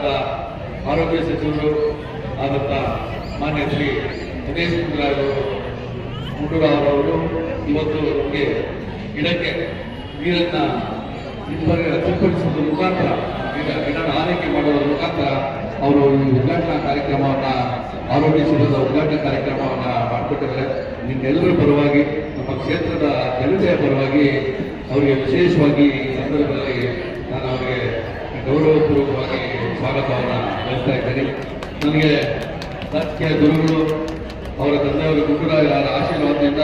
ಸರ್ಕಾರದ ಆರೋಗ್ಯ ಸಚಿವರು ಆದಂತಹ ಮಾನ್ಯ ಶ್ರೀ ದಿನೇಶ್ ಗುಂಡೂರಾವ್ ಗುಂಡೂರಾವ್ ಅವರು ಇವತ್ತು ನಮಗೆ ಗಿಡಕ್ಕೆ ನೀರನ್ನ ಸಿಂಪಡಿಸುವುದರ ಮುಖಾಂತರ ಗಿಡ ಗಿಡನ ಆರೈಕೆ ಮಾಡುವುದರ ಮುಖಾಂತರ ಅವರು ಈ ಉದ್ಘಾಟನಾ ಕಾರ್ಯಕ್ರಮವನ್ನ, ಆರೋಗ್ಯ ಶಿಬಿರದ ಉದ್ಘಾಟನಾ ಕಾರ್ಯಕ್ರಮವನ್ನ ಮಾಡಿಕೊಟ್ಟಿದ್ದಾರೆ. ನಿಮ್ಮೆಲ್ಲರ ಪರವಾಗಿ, ನಮ್ಮ ಕ್ಷೇತ್ರದ ಜನತೆಯ ಪರವಾಗಿ, ಅವರಿಗೆ ವಿಶೇಷವಾಗಿ ಈ ಸಂದರ್ಭದಲ್ಲಿ ನಾನು ಅವರಿಗೆ ಗೌರವಪೂರ್ವಕವಾಗಿ ಸ್ವಾಗತವನ್ನು ಬಯಸ್ತಾ ಇದ್ದೇನೆ. ನನಗೆ ರಾಜಕೀಯ ಗುರುಗಳು, ಅವರ ತಂದೆಯವರ ಗುರುಗಳ ಆಶೀರ್ವಾದದಿಂದ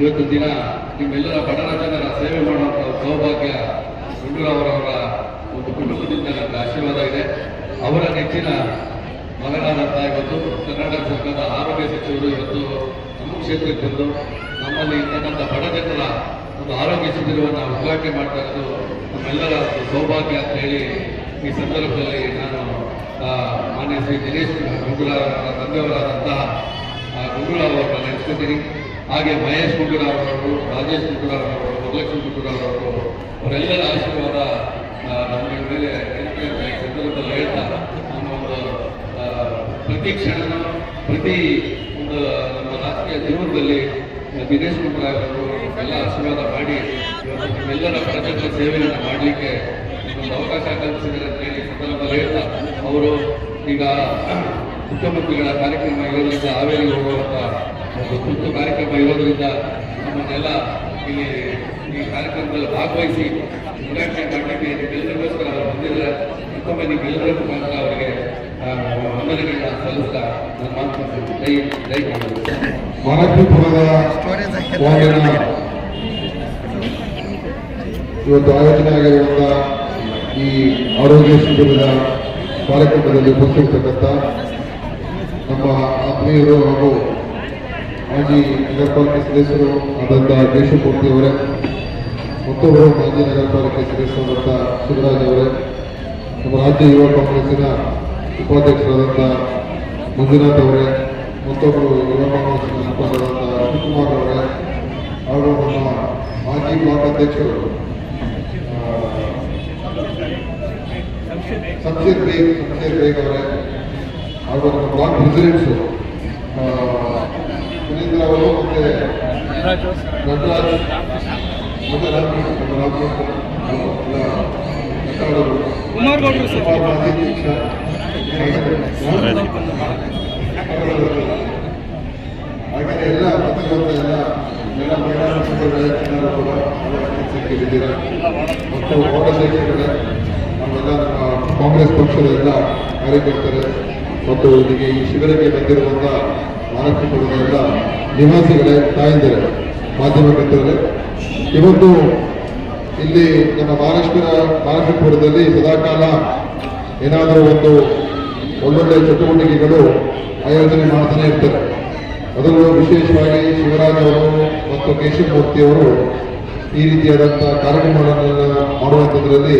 ಇವತ್ತು ದಿನ ನಿಮ್ಮೆಲ್ಲರ ಬಡರ ಜನರ ಸೇವೆ ಮಾಡುವಂಥ ಸೌಭಾಗ್ಯ ಗುಂಡೂರಾವ್ರವರ ಒಂದು ಕುಟುಂಬದಿಂದ ನನಗೆ ಆಶೀರ್ವಾದ ಇದೆ. ಅವರ ನೆಚ್ಚಿನ ಮಗನಾದಂಥ ಇವತ್ತು ಕರ್ನಾಟಕ ಸರ್ಕಾರದ ಆರೋಗ್ಯ ಸಚಿವರು ಇವತ್ತು ನಮ್ಮ ಕ್ಷೇತ್ರಕ್ಕೆ ಬಂದು ನಮ್ಮಲ್ಲಿ ಇರ್ತಕ್ಕಂಥ ಬಡ ಜನರ ಒಂದು ಆರೋಗ್ಯ ಶಿಬಿರವನ್ನು ಉದ್ಘಾಟನೆ ಮಾಡ್ತಾ ಇರೋದು ನಮ್ಮೆಲ್ಲರ ಸೌಭಾಗ್ಯ ಅಂತ ಹೇಳಿ ಈ ಸಂದರ್ಭದಲ್ಲಿ ನಾನು ಮಾನ್ಯ ಶ್ರೀ ದಿನೇಶ್ ಗುಂಡೂರಾವ್ ಅವರ ತಂದೆಯವರಾದಂತಹ ಗುಂಡೂರಾವ್ ಅವರನ್ನ ನೆನೆಸ್ಕೊತೀನಿ ಹಾಗೆ ಮಹೇಶ್ ಗುಂಡೂರಾವ್ ಅವರು ರಾಜೇಶ್ ಗುಂಡೂರಾವ್ ಅವರು ವರಲಕ್ಷ್ಮಿ ಗುಂಡೂರಾವ್ ಅವರು ಅವರೆಲ್ಲರ ಆಶೀರ್ವಾದ ನಮ್ಮ ಮೇಲೆ ಸಂದರ್ಭದಲ್ಲಿ ಹೇಳ್ತಾ ನಮ್ಮ ಒಂದು ಪ್ರತಿ ಕ್ಷಣನೂ, ಪ್ರತಿ ಒಂದು, ನಮ್ಮ ರಾಜಕೀಯ ಜೀವನದಲ್ಲಿ ದಿನೇಶ್ ಗುಂಡೂರಾವ್ ಅವರು ಎಲ್ಲ ಆಶೀರ್ವಾದ ಮಾಡಿ, ಇವತ್ತು ನಮ್ಮೆಲ್ಲರ ಪ್ರಜೆಗಳ ಸೇವೆಯನ್ನು ಮಾಡಲಿಕ್ಕೆ ಒಂದು ಅವಕಾಶ ಕಲ್ಪಿಸಿದ್ದಾರೆ ಅಂತ ಹೇಳಿ ಸಂದರ್ಭದಲ್ಲಿ ಹೇಳ್ತಾ ಅವರು ಈಗ ಮುಖ್ಯಮಂತ್ರಿಗಳ ಕಾರ್ಯಕ್ರಮ ಇರೋದ್ರಿಂದ ಹಾವೇರಿಗೆ ಹೋಗುವಂತ ಒಂದು ತುರ್ತು ಕಾರ್ಯಕ್ರಮ ಇರೋದ್ರಿಂದ ನಮ್ಮನ್ನೆಲ್ಲ ಇಲ್ಲಿ ಈ ಕಾರ್ಯಕ್ರಮದಲ್ಲಿ ಭಾಗವಹಿಸಿ ಉದ್ಘಾಟನೆ ಮಾಡಲಿಕ್ಕೆ ನಿಮ್ಮೆಲ್ಲರಿಗೋಸ್ಕರ ಅವರು ಬಂದಿದ್ದಾರೆ. ಮತ್ತೊಮ್ಮೆ ನಿಮ್ಮೆಲ್ಲರ ಮುಖಾಂತರ ಅವರಿಗೆ ವಂದನೆಗಳನ್ನ ಸಲ್ಲಿಸ್ತಾ ನನ್ನ ಮಾತು. ಜೈ ಜೈ ಇವತ್ತು ಆಯೋಜನೆ ಆಗಿರುವಂತಹ ಈ ಆರೋಗ್ಯ ಶಿಬಿರದ ಕಾರ್ಯಕ್ರಮದಲ್ಲಿ ಉಪಸ್ಥಿತಕ್ಕಂಥ ನಮ್ಮ ಆತ್ಮೀಯರು ಹಾಗೂ ಮಾಜಿ ನಗರ ಪಾಲಿಕೆ ಸದಸ್ಯರು ಆದಂತಹ ದೇಶಮೂರ್ತಿ ಅವರೇ, ಮತ್ತೊಬ್ಬರು ಮಾಜಿ ನಗರ ಪಾಲಿಕೆ ಸದಸ್ಯರಾದಂಥ ಶಿವರಾಜ್ ಅವರೇ, ನಮ್ಮ ರಾಜ್ಯ ಯುವ ಕಾಂಗ್ರೆಸ್ಸಿನ ಉಪಾಧ್ಯಕ್ಷರಾದಂಥ ಮಂಜುನಾಥ್ ಅವರೇ, ಮತ್ತೊಬ್ಬರು ಯುವ ಕಾಂಗ್ರೆಸ್ಸಿನ ಮುಖಂಡರಾದಂಥ ಶಿವಕುಮಾರ್ ಅವರೇ, ಹಾಗೂ ನಮ್ಮ ಮಾಜಿ ಬ್ಲಾಕ್ ಅಧ್ಯಕ್ಷರು ಶಂಶೀರ್ ಬೇಗ್ ಶಂಶೀರ್ ಬೇಗ್ ಅವರೇ ಹಾಗೂ ನಮ್ಮ ಬ್ಲಾಕ್ ಪ್ರೆಸಿಡೆಂಟ್ಸು ಸುನೀಂದ್ರ ಅವರು ಮತ್ತೆ ನಟರಾಜ್ ಮತ್ತೆ ರಾಮಕೃಷ್ಣ ಎಲ್ಲ ಮಾಜಿ ಎಲ್ಲ ಎಲ್ಲ ಎಲ್ಲ ಮಹಿಳಾ ಮುಖಂಡರು ಜನರು ಕೂಡ ಅವರ ಮತ್ತು ಪೌರಾಧ್ಯಕ್ಷಗಳೇ ಮತ್ತು ಕಾಂಗ್ರೆಸ್ ಪಕ್ಷದ ಕಾರ್ಯಕರ್ತರೇ ಮತ್ತು ಇಲ್ಲಿಗೆ ಈ ಶಿಬಿರಕ್ಕೆ ಬಂದಿರುವಂಥ ಮಹಾರಾಷ್ಟ್ರಪುರದ ಎಲ್ಲ ನಿವಾಸಿಗಳೇ ತಾಯಂದಿರೇ, ಮಾಧ್ಯಮ ಮಿತ್ರರೇ, ಇವತ್ತು ಇಲ್ಲಿ ನಮ್ಮ ಮಹಾರಾಷ್ಟ್ರ, ಮಹಾರಾಷ್ಟ್ರಪುರದಲ್ಲಿ ಸದಾಕಾಲ ಏನಾದರೂ ಒಂದು ಒಳ್ಳೊಳ್ಳೆ ಚಟುವಟಿಕೆಗಳು ಆಯೋಜನೆ ಮಾಡ್ತಾನೆ ಇರ್ತಾರೆ. ಅದರಲ್ಲೂ ವಿಶೇಷವಾಗಿ ಶಿವರಾಜ್ ಅವರು ಮತ್ತು ಕೇಶವಮೂರ್ತಿ ಅವರು ಈ ರೀತಿಯಾದಂಥ ಕಾರ್ಯಕ್ರಮಗಳನ್ನು ಮಾಡುವಂಥದ್ರಲ್ಲಿ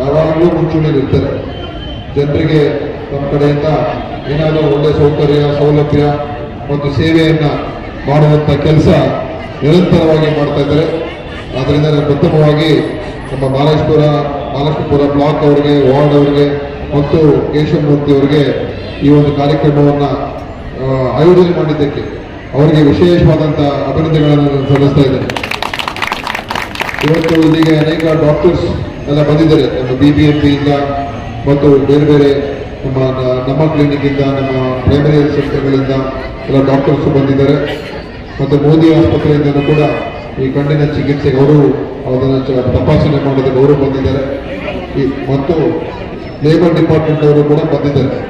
ಯಾವಾಗಲೂ ಮುಂಚೂಣಿಯಲ್ಲಿರ್ತಾರೆ. ಜನರಿಗೆ ನಮ್ಮ ಕಡೆಯಿಂದ ಏನಾದರೂ ಒಳ್ಳೆಯ ಸೌಕರ್ಯ, ಸೌಲಭ್ಯ ಮತ್ತು ಸೇವೆಯನ್ನು ಮಾಡುವಂಥ ಕೆಲಸ ನಿರಂತರವಾಗಿ ಮಾಡ್ತಾ ಇದ್ದಾರೆ. ಆದ್ದರಿಂದ ಪ್ರಥಮವಾಗಿ ನಮ್ಮ ಮಹಾರಾಷ್ಟ್ರ ಮಹಾರಾಷ್ಟ್ರಪುರ ಬ್ಲಾಕ್ ಅವರಿಗೆ, ವಾರ್ಡ್ ಅವರಿಗೆ ಮತ್ತು ಕೇಶವಮೂರ್ತಿ ಅವರಿಗೆ ಈ ಒಂದು ಕಾರ್ಯಕ್ರಮವನ್ನು ಆಯೋಜನೆ ಮಾಡಿದ್ದಕ್ಕೆ ಅವರಿಗೆ ವಿಶೇಷವಾದಂಥ ಅಭಿನಂದನೆಗಳನ್ನು ನಾನು ಸಲ್ಲಿಸ್ತಾ ಇದ್ದೇನೆ. ಇವತ್ತು ಇಲ್ಲಿಗೆ ಅನೇಕ ಡಾಕ್ಟರ್ಸ್ ಎಲ್ಲ ಬಂದಿದ್ದಾರೆ. ನಮ್ಮ ಬಿ ಬಿ ಎಂ ಪಿಯಿಂದ ಮತ್ತು ಬೇರೆ ಬೇರೆ ನಮ್ಮ ನಮ್ಮ ಕ್ಲಿನಿಕ್ಕಿಂದ ನಮ್ಮ ಪ್ರೈಮರಿ ಹೆಲ್ತ್ ಸೆಂಟರ್ಗಳಿಂದ ಎಲ್ಲ ಡಾಕ್ಟರ್ಸ್ ಬಂದಿದ್ದಾರೆ. ಮತ್ತು ಮೋದಿ ಆಸ್ಪತ್ರೆಯಿಂದಲೂ ಕೂಡ ಈ ಕಣ್ಣಿನ ಚಿಕಿತ್ಸೆಗೆ ಅವರು ಅದನ್ನು ತಪಾಸಣೆ ಮಾಡೋದಕ್ಕೆ ಅವರು ಬಂದಿದ್ದಾರೆ. ಮತ್ತು ಲೇಬರ್ ಡಿಪಾರ್ಟ್ಮೆಂಟ್ ಅವರು ಕೂಡ ಬಂದಿದ್ದಾರೆ.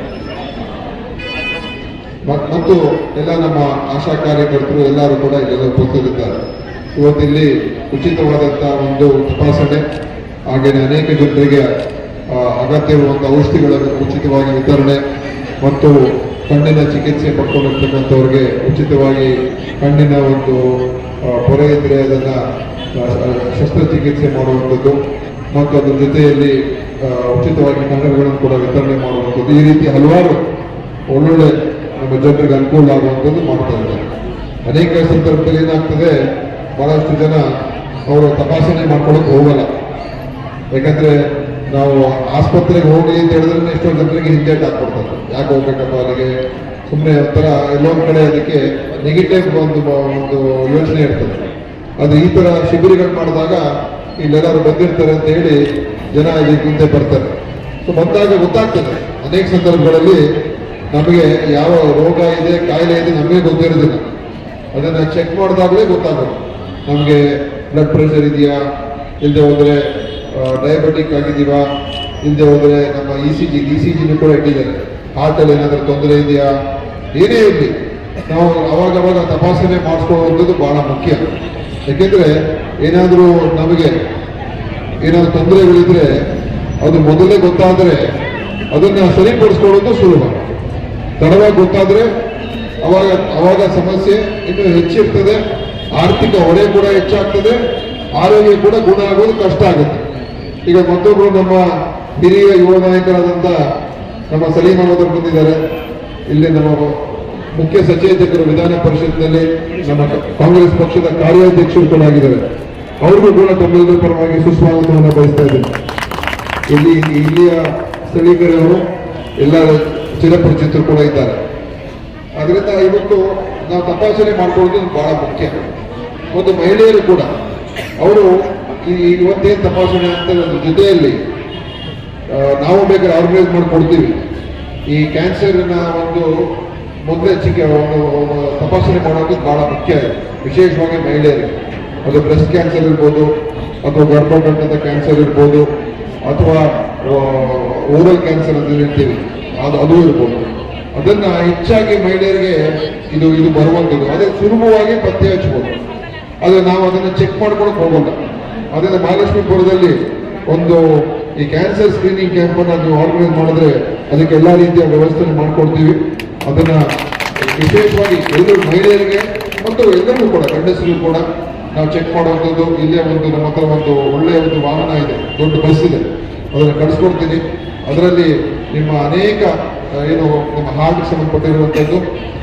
ಮತ್ತು ಎಲ್ಲ ನಮ್ಮ ಆಶಾ ಕಾರ್ಯಕರ್ತರು ಎಲ್ಲರೂ ಕೂಡ ಇಲ್ಲೆಲ್ಲ ಉಪಸ್ಥಿತರಿದ್ದಾರೆ ಇವತ್ತಿಲ್ಲಿ ಉಚಿತವಾದಂಥ ಒಂದು ತಪಾಸಣೆ ಹಾಗೆಯೇ ಅನೇಕ ಜನರಿಗೆ ಅಗತ್ಯವಿರುವಂಥ ಔಷಧಿಗಳನ್ನು ಉಚಿತವಾಗಿ ವಿತರಣೆ ಮತ್ತು ಕಣ್ಣಿನ ಚಿಕಿತ್ಸೆ ಪಡ್ಕೊಂಡಿರ್ತಕ್ಕಂಥವ್ರಿಗೆ ಉಚಿತವಾಗಿ ಕಣ್ಣಿನ ಒಂದು ಪೊರೆ ಇದ್ದರೆ ಅದನ್ನು ಶಸ್ತ್ರಚಿಕಿತ್ಸೆ ಮಾಡುವಂಥದ್ದು ಮತ್ತು ಅದರ ಜೊತೆಯಲ್ಲಿ ಉಚಿತವಾಗಿ ಕನ್ನಡಗಳನ್ನು ಕೂಡ ವಿತರಣೆ ಮಾಡುವಂಥದ್ದು. ಈ ರೀತಿ ಹಲವಾರು ಒಳ್ಳೊಳ್ಳೆ, ನಮ್ಮ ಜನರಿಗೆ ಅನುಕೂಲ ಆಗುವಂಥದ್ದು ಮಾಡ್ತಾ ಇದ್ದಾರೆ. ಅನೇಕ ಸಂದರ್ಭದಲ್ಲಿ ಏನಾಗ್ತದೆ ಬಹಳಷ್ಟು ಜನ ಅವರು ತಪಾಸಣೆ ಮಾಡ್ಕೊಳಕ್ ಹೋಗಲ್ಲ. ಯಾಕಂದ್ರೆ ನಾವು ಆಸ್ಪತ್ರೆಗೆ ಹೋಗಿ ಅಂತ ಹೇಳಿದ್ರೆ ಎಷ್ಟೋ ಜನರಿಗೆ ಹಿಂಜೆಟ್ ಹಾಕ್ಬಿಡ್ತಾರೆ ಯಾಕೆ ಹೋಗ್ಬೇಕಪ್ಪ ಅವರಿಗೆ ಸುಮ್ಮನೆ ಒಂಥರ ಎಲ್ಲೊಂದು ಕಡೆ ಅದಕ್ಕೆ ನೆಗೆಟಿವ್ ಒಂದು ಒಂದು ಯೋಚನೆ ಇರ್ತದೆ. ಅದು ಈ ತರ ಶಿಬಿರಗಳು ಮಾಡಿದಾಗ ಇಲ್ಲೆಲ್ಲರೂ ಬಂದಿರ್ತಾರೆ ಅಂತ ಹೇಳಿ ಜನ ಇದಕ್ಕೆ ಮುಂದೆ ಬರ್ತಾರೆ. ಸೊ ಬಂದಾಗ ಗೊತ್ತಾಗ್ತದೆ. ಅನೇಕ ಸಂದರ್ಭಗಳಲ್ಲಿ ನಮಗೆ ಯಾವ ರೋಗ ಇದೆ, ಕಾಯಿಲೆ ಇದೆ ನಮಗೆ ಗೊತ್ತಿರೋದಿಲ್ಲ. ಅದನ್ನ ಚೆಕ್ ಮಾಡಿದಾಗಲೇ ಗೊತ್ತಾಗೋದು. ನಮಗೆ ಬ್ಲಡ್ ಪ್ರೆಷರ್ ಇದೆಯಾ? ಇಲ್ಲದೆ ಹೋದರೆ ಡಯಾಬೆಟಿಕ್ ಆಗಿದ್ದೀವಾ? ಇಲ್ಲದೆ ಹೋದರೆ ನಮ್ಮ E C G E C ಜಿನೂ ಕೂಡ ಇಟ್ಟಿದ್ದಾರೆ. ಹಾರ್ಟಲ್ಲಿ ಏನಾದರೂ ತೊಂದರೆ ಇದೆಯಾ? ಏನೇ ಇರಲಿ. ನಾವು ಅವಾಗವಾಗ ಅವಾಗ ತಪಾಸಣೆ ಮಾಡಿಸ್ಕೊಳ್ಳುವಂಥದ್ದು ಭಾಳ ಮುಖ್ಯ. ಏಕೆಂದರೆ ಏನಾದರೂ ನಮಗೆ ಏನಾದರೂ ತೊಂದರೆಗಳಿದ್ರೆ ಅದು ಮೊದಲೇ ಗೊತ್ತಾದರೆ ಅದನ್ನು ಸರಿಪಡಿಸ್ಕೊಳ್ಳೋದು ಸುಲಭ. ತಡವಾಗಿ ಗೊತ್ತಾದರೆ ಅವಾಗ ಅವಾಗ ಸಮಸ್ಯೆ ಇನ್ನೂ ಹೆಚ್ಚಿರ್ತದೆ. ಆರ್ಥಿಕ ಹೊರೆ ಕೂಡ ಹೆಚ್ಚಾಗ್ತದೆ, ಆರೋಗ್ಯ ಕೂಡ ಗುಣ ಆಗೋದು ಕಷ್ಟ ಆಗುತ್ತೆ. ಈಗ ಮತ್ತೊಬ್ಬರು ನಮ್ಮ ಹಿರಿಯ ಯುವ ನಾಯಕರಾದಂತ ನಮ್ಮ ಸಲೀಮ್ ಅವರು ಬಂದಿದ್ದಾರೆ. ಇಲ್ಲಿ ನಮ್ಮ ಮುಖ್ಯ ಸಚೇತಕರು ವಿಧಾನ ಪರಿಷತ್ನಲ್ಲಿ ನಮ್ಮ ಕಾಂಗ್ರೆಸ್ ಪಕ್ಷದ ಕಾರ್ಯಾಧ್ಯಕ್ಷರು ಕೂಡ ಆಗಿದ್ದಾರೆ. ಅವ್ರಿಗೂ ಕೂಡ ತಮ್ಮೆಲ್ಲರ ಪರವಾಗಿ ಸುಸ್ವಾಗತವನ್ನು ಬಯಸ್ತಾ ಇದ್ದೇನೆ. ಇಲ್ಲಿ ಇಲ್ಲಿಯ ಸ್ಥಳೀಕರವರು ಎಲ್ಲ ಚಿರಪರಿಚಿತರು ಕೂಡ ಇದ್ದಾರೆ. ಅದರಿಂದ ಇವತ್ತು ನಾವು ತಪಾಸಣೆ ಮಾಡ್ಕೊಳ್ಳೋದು ಬಹಳ ಮುಖ್ಯ. ಒಂದು ಮಹಿಳೆಯರು ಕೂಡ, ಅವರು ಈ ಇವತ್ತೇನು ತಪಾಸಣೆ ಅಂತ ಜೊತೆಯಲ್ಲಿ ನಾವು ಬೇಕಾದ್ರೆ ಆರ್ಗನೈಸ್ ಮಾಡಿಕೊಡ್ತೀವಿ. ಈ ಕ್ಯಾನ್ಸರ್ನ ಒಂದು ಮುನ್ನೆಚ್ಚರಿಕೆ ಒಂದು ಒಂದು ತಪಾಸಣೆ ಮಾಡೋದು ಬಹಳ ಮುಖ್ಯ, ವಿಶೇಷವಾಗಿ ಮಹಿಳೆಯರಿಗೆ. ಅದು ಬ್ರೆಸ್ಟ್ ಕ್ಯಾನ್ಸರ್ ಇರ್ಬೋದು, ಅಥವಾ ಗರ್ಭಗಂಟದ ಕ್ಯಾನ್ಸರ್ ಇರ್ಬೋದು, ಅಥವಾ ಓರಲ್ ಕ್ಯಾನ್ಸರ್ ಅಂತ ಹೇಳ್ತೀವಿ. ಅದು ಅದು ಇರ್ಬೋದು. ಅದನ್ನ ಹೆಚ್ಚಾಗಿ ಮಹಿಳೆಯರಿಗೆ ಇದು ಇದು ಬರುವಂಥದ್ದು. ಅದೇ ಸುಲಭವಾಗಿ ಪತ್ತೆ ಹಚ್ಬೋದು. ಆದರೆ ನಾವು ಅದನ್ನು ಚೆಕ್ ಮಾಡ್ಕೊಳಕ್ ಹೋಗೋಲ್ಲ. ಅದನ್ನ ಮಹಾಲಕ್ಷ್ಮೀಪುರದಲ್ಲಿ ಒಂದು ಈ ಕ್ಯಾನ್ಸರ್ ಸ್ಕ್ರೀನಿಂಗ್ ಕ್ಯಾಂಪ್ ಅನ್ನ ನೀವು ಆರ್ಗನೈಸ್ ಮಾಡಿದ್ರೆ ಅದಕ್ಕೆ ಎಲ್ಲಾ ರೀತಿಯ ವ್ಯವಸ್ಥೆ ಮಾಡ್ಕೊಡ್ತೀವಿ. ಅದನ್ನ ವಿಶೇಷವಾಗಿ ಎಲ್ಲರೂ ಮಹಿಳೆಯರಿಗೆ ಮತ್ತು ಎಲ್ಲರಿಗೂ ಕೂಡ, ಗಂಡಸರಿಗೂ ಕೂಡ ನಾವು ಚೆಕ್ ಮಾಡುವಂಥದ್ದು. ಇಲ್ಲೇ ಒಂದು ನಮ್ಮ ಹತ್ರ ಒಂದು ಒಳ್ಳೆಯ ಒಂದು ವಾಹನ ಇದೆ. ದೊಡ್ಡ ಬಸ್ ಇದೆ. ಅದನ್ನು ಕಳಿಸ್ಕೊಡ್ತೀನಿ. ಅದರಲ್ಲಿ ನಿಮ್ಮ ಅನೇಕ ಏನು ನಿಮ್ಮ ಹಾರ್ಟ್ಗೆ ಸಂಬಂಧಪಟ್ಟಿರುವಂಥದ್ದು,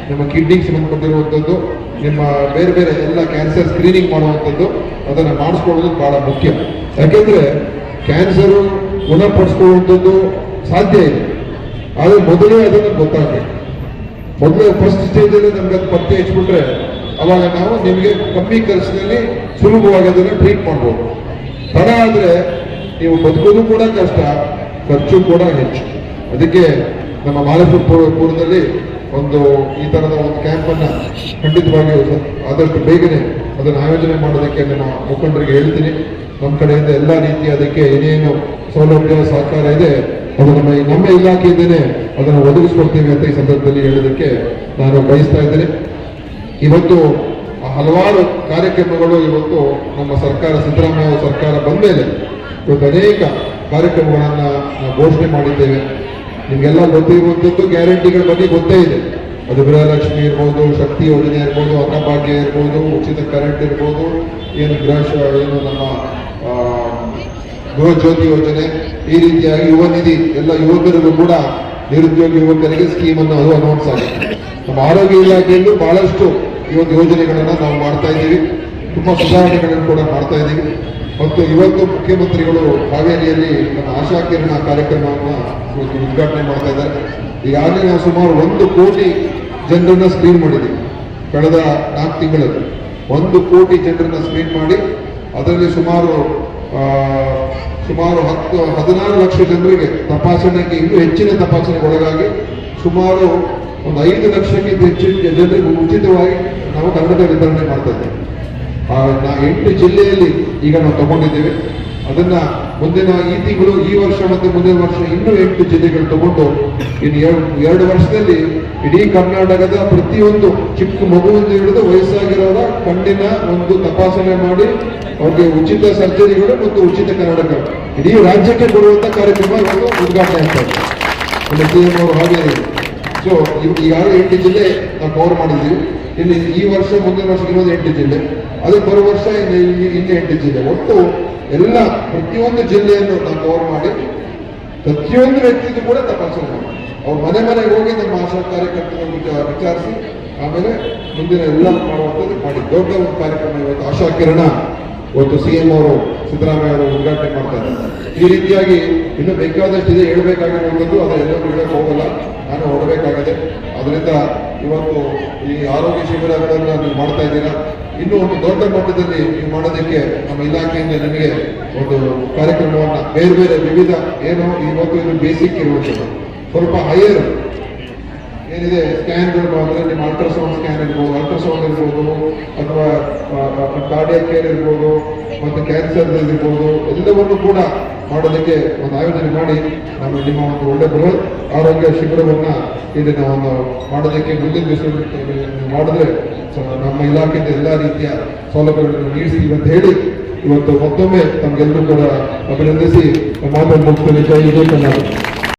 ನಿಮ್ಮ ಕಿಡ್ನಿಗೆ ಸಂಬಂಧಪಟ್ಟಿರುವಂಥದ್ದು, ನಿಮ್ಮ ಬೇರೆ ಬೇರೆ ಎಲ್ಲ ಕ್ಯಾನ್ಸರ್ ಸ್ಕ್ರೀನಿಂಗ್ ಮಾಡುವಂಥದ್ದು, ಅದನ್ನು ಮಾಡಿಸ್ಕೊಳ್ಳೋದು ಭಾಳ ಮುಖ್ಯ. ಯಾಕೆಂದರೆ ಕ್ಯಾನ್ಸರು ಗುಣಪಡಿಸ್ಕೊಳ್ಳುವಂಥದ್ದು ಸಾಧ್ಯ ಇದೆ. ಆದರೆ ಮೊದಲೇ ಅದನ್ನು ಗೊತ್ತಾಗಬೇಕು. ಮೊದಲೇ ಫಸ್ಟ್ ಸ್ಟೇಜಲ್ಲಿ ನಮ್ಗೆ ಅದು ಪತ್ತೆ ಹಚ್ಬಿಟ್ರೆ ಅವಾಗ ನಾವು ನಿಮಗೆ ಕಮ್ಮಿ ಖರ್ಚಿನಲ್ಲಿ ಸುಲಭವಾಗಿ ಅದನ್ನು ಟ್ರೀಟ್ ಮಾಡ್ಬೋದು. ತಡ ಆದರೆ ನೀವು ಬದುಕೋದು ಕೂಡ ಕಷ್ಟ, ಖರ್ಚು ಕೂಡ ಹೆಚ್ಚು. ಅದಕ್ಕೆ ನಮ್ಮ ಪುರದಲ್ಲಿ ಒಂದು ಈ ತರದ ಒಂದು ಕ್ಯಾಂಪನ್ನು ಖಂಡಿತವಾಗಿಯೂ ಆದಷ್ಟು ಬೇಗನೆ ಅದನ್ನು ಆಯೋಜನೆ ಮಾಡೋದಕ್ಕೆ ನಮ್ಮ ಮುಖಂಡರಿಗೆ ಹೇಳ್ತೀನಿ. ನಮ್ಮ ಕಡೆಯಿಂದ ಎಲ್ಲ ರೀತಿ ಅದಕ್ಕೆ ಏನೇನು ಸೌಲಭ್ಯ, ಸಹಕಾರ ಇದೆ, ಅದು ನಮ್ಮ ನಮ್ಮ ಇಲಾಖೆಯಿಂದನೇ ಅದನ್ನು ಒದಗಿಸ್ಕೊಡ್ತೀವಿ ಅಂತ ಈ ಸಂದರ್ಭದಲ್ಲಿ ಹೇಳೋದಕ್ಕೆ ನಾನು ಬಯಸ್ತಾ ಇದ್ದೇನೆ. ಇವತ್ತು ಹಲವಾರು ಕಾರ್ಯಕ್ರಮಗಳು ಇವತ್ತು ನಮ್ಮ ಸರ್ಕಾರ, ಸಿದ್ದರಾಮಯ್ಯ ಸರ್ಕಾರ ಬಂದ ಮೇಲೆ ಇವತ್ತು ಅನೇಕ ಕಾರ್ಯಕ್ರಮಗಳನ್ನು ಘೋಷಣೆ ಮಾಡಿದ್ದೇವೆ. ನಿಮಗೆಲ್ಲ ಗೊತ್ತಿರುವಂಥದ್ದು ಗ್ಯಾರಂಟಿಗಳ ಬಗ್ಗೆ ಗೊತ್ತೇ ಇದೆ. ಅದು ಗೃಹಲಕ್ಷ್ಮಿ ಇರ್ಬೋದು, ಶಕ್ತಿ ಯೋಜನೆ ಇರ್ಬೋದು, ಅನ್ನಭಾಗ್ಯ ಇರ್ಬೋದು, ಉಚಿತ ಕರೆಂಟ್ ಇರ್ಬೋದು, ಏನು ಗೃಹ ಏನು ನಮ್ಮ ಗೃಹ ಜ್ಯೋತಿ ಯೋಜನೆ, ಈ ರೀತಿಯಾಗಿ ಯುವ ನಿಧಿ, ಎಲ್ಲ ಯುವಕರಿಗೂ ಕೂಡ ನಿರುದ್ಯೋಗಿ ಯುವಕರಿಗೆ ಸ್ಕೀಮ್ ಅನ್ನು ಅದು ಅನೌನ್ಸ್ ಆಗಿದೆ ನಮ್ಮ ಆರೋಗ್ಯ ಇಲಾಖೆಯಲ್ಲೂ ಬಹಳಷ್ಟು ಈ ಯೋಜನೆಗಳನ್ನ ನಾವು ಮಾಡ್ತಾ ಇದ್ದೀವಿ. ತುಂಬಾ ಸುಧಾರಣೆಗಳನ್ನು ಕೂಡ ಮಾಡ್ತಾ ಇದ್ದೀವಿ. ಮತ್ತು ಇವತ್ತು ಮುಖ್ಯಮಂತ್ರಿಗಳು ಹಾವೇರಿಯಲ್ಲಿ ನಮ್ಮ ಆಶಾ ಕಿರಣ ಕಾರ್ಯಕ್ರಮವನ್ನು ಇವತ್ತು ಉದ್ಘಾಟನೆ ಮಾಡ್ತಾ ಇದ್ದಾರೆ. ಈಗಾಗಲೇ ನಾವು ಸುಮಾರು ಒಂದು ಕೋಟಿ ಜನರನ್ನ ಸ್ಕ್ರೀನ್ ಮಾಡಿದ್ದೀವಿ. ಕಳೆದ ನಾಲ್ಕು ತಿಂಗಳಲ್ಲಿ. ಒಂದು ಕೋಟಿ ಜನರನ್ನ ಸ್ಕ್ರೀನ್ ಮಾಡಿ, ಅದರಲ್ಲಿ ಸುಮಾರು ಸುಮಾರು ಹತ್ತು, ಹದಿನಾರು ಲಕ್ಷ ಜನರಿಗೆ ತಪಾಸಣೆಗೆ ಇನ್ನೂ ಹೆಚ್ಚಿನ ತಪಾಸಣೆಗೆ ಒಳಗಾಗಿ ಸುಮಾರು ಒಂದು ಐದು ಲಕ್ಷಕ್ಕಿಂತ ಹೆಚ್ಚಿನ ಜನರಿಗೆ ಉಚಿತವಾಗಿ ನಾವು ಕನ್ನಡ ವಿತರಣೆ ಮಾಡ್ತಾ ಇದ್ದೇವೆ. ಎಂಟು ಜಿಲ್ಲೆಯಲ್ಲಿ ಈಗ ನಾವು ತಗೊಂಡಿದ್ದೇವೆ. ಅದನ್ನ ಮುಂದಿನ ಈ ತಿಂಗಳು, ಈ ವರ್ಷ ಮತ್ತೆ ಮುಂದಿನ ವರ್ಷ ಇನ್ನೂ ಎಂಟು ಜಿಲ್ಲೆಗಳು ತಗೊಂಡು ಇನ್ನು ಎರಡು ಎರಡು ವರ್ಷದಲ್ಲಿ ಇಡೀ ಕರ್ನಾಟಕದ ಪ್ರತಿಯೊಂದು ಚಿಕ್ಕ ಮಗುವನ್ನು ಹಿಡಿದು ವಯಸ್ಸಾಗಿರೋರ ಕಣ್ಣಿನ ಒಂದು ತಪಾಸಣೆ ಮಾಡಿ ಅವ್ರಿಗೆ ಉಚಿತ ಸರ್ಜರಿಗಳು ಮತ್ತು ಉಚಿತ ಕರ್ನಾಟಕ ಇಡೀ ರಾಜ್ಯಕ್ಕೆ ಕೊಡುವಂತ ಕಾರ್ಯಕ್ರಮ ಇವತ್ತು ಉದ್ಘಾಟನೆ ಆಗ್ತದೆ ಇದೆ. ನಮ್ಮ ಸಿ ಎಂ ಅವರು ಹಾಗೆ ಸೊ ಈಗಾಗಲೇ ಎಂಟು ಜಿಲ್ಲೆ ನಾವು ಕವರ್ ಮಾಡಿದ್ದೀವಿ. ಇಲ್ಲಿ ಈ ವರ್ಷ, ಮುಂದಿನ ವರ್ಷ ಇರೋದು ಎಂಟು ಜಿಲ್ಲೆ. ಅದೇ ಬರುವ ವರ್ಷ ಇನ್ನು ಇನ್ನು ಇನ್ನು ಎಂಟು ಜಿಲ್ಲೆ. ಒಟ್ಟು ಎಲ್ಲ ಪ್ರತಿಯೊಂದು ಜಿಲ್ಲೆಯನ್ನು ನಾವು ಕವರ್ ಮಾಡಿ, ಪ್ರತಿಯೊಂದು ವ್ಯಕ್ತಿಗೂ ಕೂಡ ತಪಾಸಣೆ ಮಾಡಿ. ಅವ್ರು ಮನೆ ಮನೆಗೆ ಹೋಗಿ ನಮ್ಮ ಆಶಾ ಕಾರ್ಯಕರ್ತರನ್ನು ವಿಚಾರಿಸಿ, ಆಮೇಲೆ ಮುಂದಿನ ಎಲ್ಲ ಮಾಡುವಂಥದ್ದು ಮಾಡಿ. ದೊಡ್ಡ ಒಂದು ಕಾರ್ಯಕ್ರಮ ಇವತ್ತು ಆಶಾ ಕಿರಣ, ಇವತ್ತು ಸಿ ಎಂ ಅವರು, ಸಿದ್ದರಾಮಯ್ಯ ಅವರು ಉದ್ಘಾಟನೆ ಮಾಡ್ತಾ ಇದ್ದಾರೆ. ಈ ರೀತಿಯಾಗಿ ಇನ್ನು ಬೇಕಾದಷ್ಟು ಇದೆ ಹೇಳ್ಬೇಕಾಗಿರುವಂಥದ್ದು ಎಲ್ಲರೂ ಹೇಳಕ್ಕೆ ಹೋಗಲ್ಲ. ನಾನು ಹೊರಬೇಕಾಗದೆ ಅದರಿಂದ ಇವತ್ತು ಈ ಆರೋಗ್ಯ ಶಿಬಿರಗಳನ್ನು ನೀವು ಮಾಡ್ತಾ ಇದ್ದೀರಾ? ಇನ್ನೂ ಒಂದು ದೊಡ್ಡ ಮಟ್ಟದಲ್ಲಿ ನೀವು ಮಾಡೋದಕ್ಕೆ ನಮ್ಮ ಇಲಾಖೆಯಿಂದ ನಿಮಗೆ ಒಂದು ಕಾರ್ಯಕ್ರಮವನ್ನು ಬೇರೆ ಬೇರೆ ವಿವಿಧ ಏನು ಇವತ್ತು ಇದು ಬೇಸಿಕ್ ಇರುವಂಥದ್ದು ಸ್ವಲ್ಪ ಹೈಯರ್ ಏನಿದೆ ಸ್ಕ್ಯಾನ್ ಅದರಲ್ಲಿ ನಿಮ್ಮ ಅಲ್ಟ್ರಾಸೌಂಡ್ ಸ್ಕ್ಯಾನ್ ಇರ್ಬೋದು ಅಲ್ಟ್ರಾಸೌಂಡ್ ಇರ್ಬೋದು, ಅಥವಾ ಕಾರ್ಡಿಯಾಕ್ ಕೇರ್ ಇರ್ಬೋದು, ಮತ್ತು ಕ್ಯಾನ್ಸರ್ ಇರ್ಬೋದು, ಎಲ್ಲವನ್ನು ಕೂಡ ಮಾಡೋದಕ್ಕೆ ಒಂದು ಆಯೋಜನೆ ಮಾಡಿ ನಮ್ಮ ನಿಮ್ಮ ಒಂದು ಒಳ್ಳೆ ಬೃಹತ್ ಆರೋಗ್ಯ ಶಿಬಿರವನ್ನ ಇಲ್ಲಿ ನಾವು ಮಾಡೋದಕ್ಕೆ ಮುಂದಿನ ದಿವಸ ಮಾಡಿದ್ರೆ ನಮ್ಮ ಇಲಾಖೆಯಿಂದ ಎಲ್ಲ ರೀತಿಯ ಸೌಲಭ್ಯಗಳನ್ನು ನೀಡಿಸಿ ಅಂತ ಹೇಳಿ ಇವತ್ತು ಮತ್ತೊಮ್ಮೆ ತಮಗೆಲ್ಲರೂ ಕೂಡ ಅಭಿನಂದಿಸಿ ಮಾತನ್ನು ಮುಗಿಸ್ತೇನೆ ಜೈ